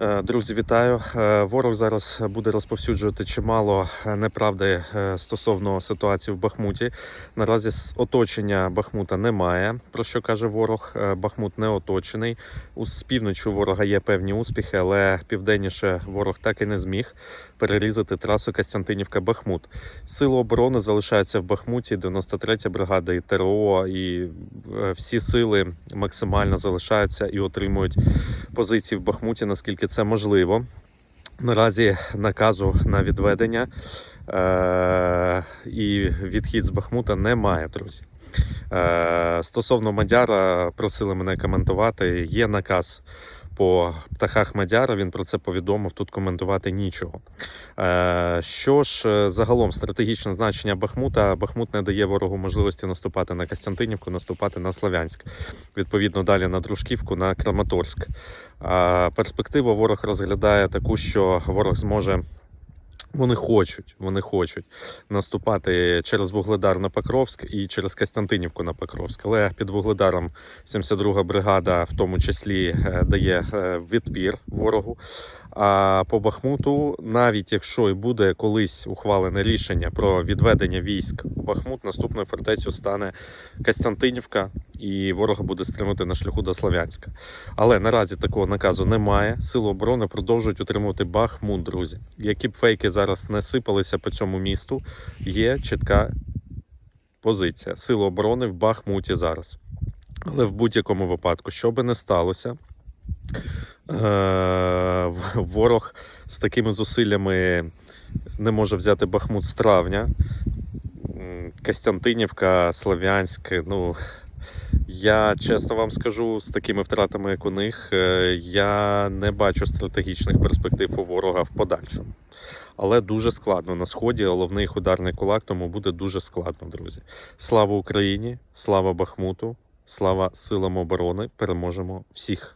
Е, Друзі, вітаю. Е, Ворог зараз буде розповсюджувати чимало е, неправди стосовно ситуації в Бахмуті. Наразі оточення Бахмута немає. Про що каже ворог? Бахмут не оточений. У півночі ворога є певні успіхи, але південніше ворог так і не зміг перерізати трасу Костянтинівка-Бахмут. Сили оборони залишаються в Бахмуті, 93-я бригада і ТРО, і всі сили максимально залишаються і отримують позиції в Бахмуті, наскільки це можливо. Наразі наказу на відведення е- і відхід з Бахмута немає, друзі. Е- стосовно Мадяра, просили мене коментувати. Є наказ по птахах Мадяра. Він про це повідомив. Тут коментувати нічого. Е, що ж, е, загалом стратегічне значення Бахмута. Бахмут не дає ворогу можливості наступати на Костянтинівку, наступати на Слов'янськ. Відповідно, далі на Дружківку, на Краматорськ. Перспективу ворог розглядає таку, що ворог зможе. Вони хочуть, вони хочуть наступати через Вугледар на Покровськ і через Костянтинівку на Покровськ. Але під Вугледаром 72-га бригада, в тому числі, е, дає е, відпір ворогу. А по Бахмуту, навіть якщо і буде колись ухвалене рішення про відведення військ Бахмут, наступною фортецею стане Костянтинівка, і ворога буде стримати на шляху до Слов'янська. Але наразі такого наказу немає. Сили оборони продовжують утримувати Бахмут, друзі. Які б фейки зараз не сипалися по цьому місту, є чітка позиція. Сили оборони в Бахмуті зараз. Але в будь-якому випадку, що би не сталося, е- ворог з такими зусиллями не може взяти Бахмут з травня. Костянтинівка, Слов'янськ, ну. Я чесно вам скажу, з такими втратами, як у них, е, я не бачу стратегічних перспектив у ворога в подальшому. Але дуже складно на сході. Головний ударний кулак, тому буде дуже складно, друзі. Слава Україні! Слава Бахмуту! Слава силам оборони! Переможемо всіх!